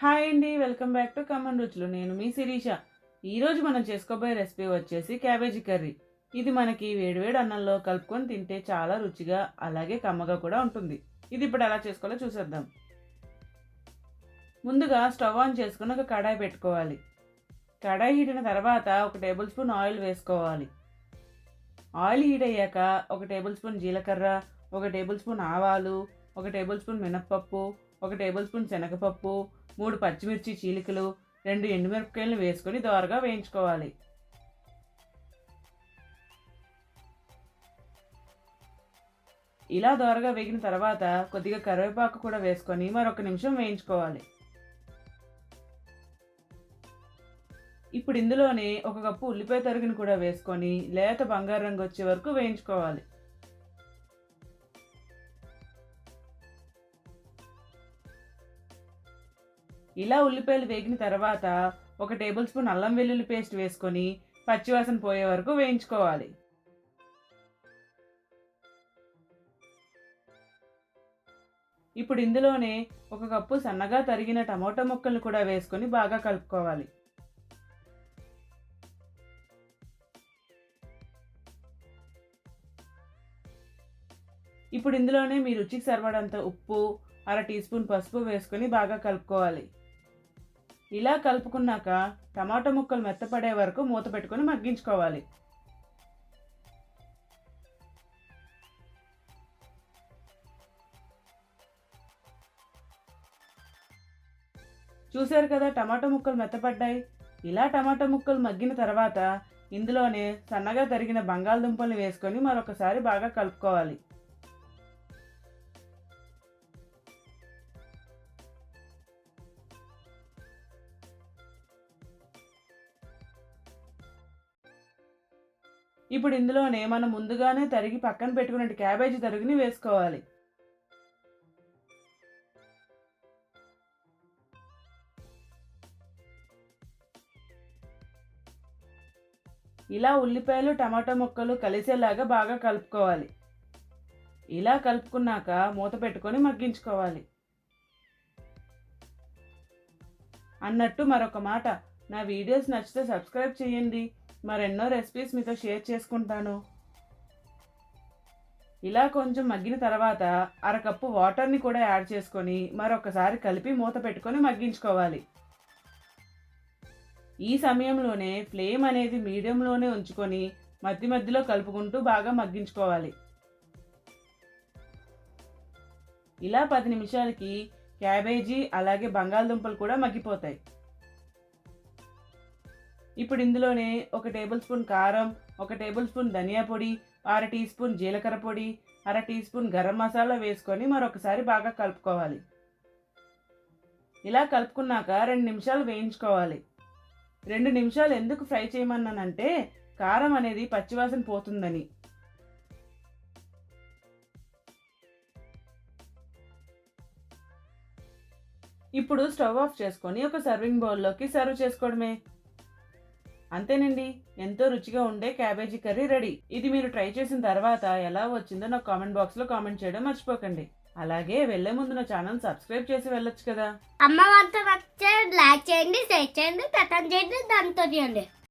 Hi అండి welcome back to come on రుచులు. నేను మీ శిరీష. ఈరోజు మనం చేసుకోబోయే రెసిపీ వచ్చేసి క్యాబేజీ కర్రీ. ఇది మనకి వేడివేడి అన్నంలో కలుపుకొని తింటే చాలా రుచిగా అలాగే కమ్మగా కూడా ఉంటుంది. ఇది ఇప్పుడు ఎలా చేసుకోవాలో చూసేద్దాం. ముందుగా స్టవ్ ఆన్ చేసుకుని ఒక కడాయి పెట్టుకోవాలి. కడాయి హీట్ అయిన తర్వాత ఒక టేబుల్ స్పూన్ ఆయిల్ వేసుకోవాలి. ఆయిల్ హీట్ అయ్యాక ఒక టేబుల్ స్పూన్ జీలకర్ర ఒక టేబుల్ స్పూన్ ఆవాలు ఒక టేబుల్ స్పూన్ మినప్పప్పు ఒక టేబుల్ స్పూన్ శనగపప్పు మూడు పచ్చిమిర్చి చీలికలు రెండు ఎండుమిరపకాయలను వేసుకొని దోరగా వేయించుకోవాలి. ఇలా దోరగా వేగిన తర్వాత కొద్దిగా కరివేపాకు కూడా వేసుకొని మరొక నిమిషం వేయించుకోవాలి. ఇప్పుడు ఇందులోనే ఒక కప్పు ఉల్లిపాయ తరుగుని కూడా వేసుకొని లేత బంగారు రంగు వచ్చే వరకు వేయించుకోవాలి. ఇలా ఉల్లిపాయలు వేగిన తర్వాత ఒక టేబుల్ స్పూన్ అల్లం వెల్లుల్లి పేస్ట్ వేసుకొని పచ్చివాసన పోయే వరకు వేయించుకోవాలి. ఇప్పుడు ఇందులోనే ఒక కప్పు సన్నగా తరిగిన టమోటా ముక్కలు కూడా వేసుకొని బాగా కలుపుకోవాలి. ఇప్పుడు ఇందులోనే మీ రుచికి సరిపడంత ఉప్పు అర టీ స్పూన్ పసుపు వేసుకొని బాగా కలుపుకోవాలి. ఇలా కలుపుకున్నాక టమాటా ముక్కలు మెత్తపడే వరకు మూత పెట్టుకొని మగ్గించుకోవాలి. చూశారు కదా టమాటా ముక్కలు మెత్తపడ్డాయి? ఇలా టమాటా ముక్కలు మగ్గిన తర్వాత ఇందులోనే సన్నగా తరిగిన బంగాళదుంపల్ని వేసుకొని మరొకసారి బాగా కలుపుకోవాలి. ఇప్పుడు ఇందులోనే మనం ముందుగానే తరిగి పక్కన పెట్టుకున్న క్యాబేజీ తరుగుని వేసుకోవాలి. ఇలా ఉల్లిపాయలు టమాటా ముక్కలు కలిసేలాగా బాగా కలుపుకోవాలి. ఇలా కలుపుకున్నాక మూత పెట్టుకొని మగ్గించుకోవాలి. అన్నట్టు మరొక మాట. నా వీడియోస్ నచ్చితే సబ్స్క్రైబ్ చేయండి. మరెన్నో రెసిపీస్ మీతో షేర్ చేసుకుంటాను. ఇలా కొంచెం మగ్గిన తర్వాత అరకప్పు వాటర్ని కూడా యాడ్ చేసుకొని మరొకసారి కలిపి మూత పెట్టుకొని మగ్గించుకోవాలి. ఈ సమయంలోనే ఫ్లేమ్ అనేది మీడియంలోనే ఉంచుకొని మధ్య మధ్యలో కలుపుకుంటూ బాగా మగ్గించుకోవాలి. ఇలా పది నిమిషాలకి క్యాబేజీ అలాగే బంగాళదుంపలు కూడా మగ్గిపోతాయి. ఇప్పుడు ఇందులోనే ఒక టేబుల్ స్పూన్ కారం ఒక టేబుల్ స్పూన్ ధనియా పొడి అర టీ స్పూన్ జీలకర్ర పొడి అర టీ స్పూన్ గరం మసాలా వేసుకొని మరొకసారి బాగా కలుపుకోవాలి. ఇలా కలుపుకున్నాక రెండు నిమిషాలు వేయించుకోవాలి. రెండు నిమిషాలు ఎందుకు ఫ్రై చేయమన్నానంటే కారం అనేది పచ్చివాసన పోతుందని. ఇప్పుడు స్టవ్ ఆఫ్ చేసుకొని ఒక సర్వింగ్ బౌల్లోకి సర్వ్ చేసుకోవడమే. అంతేనండి. ఎంతో రుచిగా ఉండే క్యాబేజీ కర్రీ రెడీ. ఇది మీరు ట్రై చేసిన తర్వాత ఎలా వచ్చిందో నాకు కామెంట్ బాక్స్లో కామెంట్ చేయడం మర్చిపోకండి. అలాగే వెళ్ళే ముందు నా ఛానల్ సబ్స్క్రైబ్ చేసి వెళ్ళొచ్చు కదా. అమ్మ వంట లైక్ చేయండి షేర్ చేయండి కథం చేయండి దాంతో చేయండి.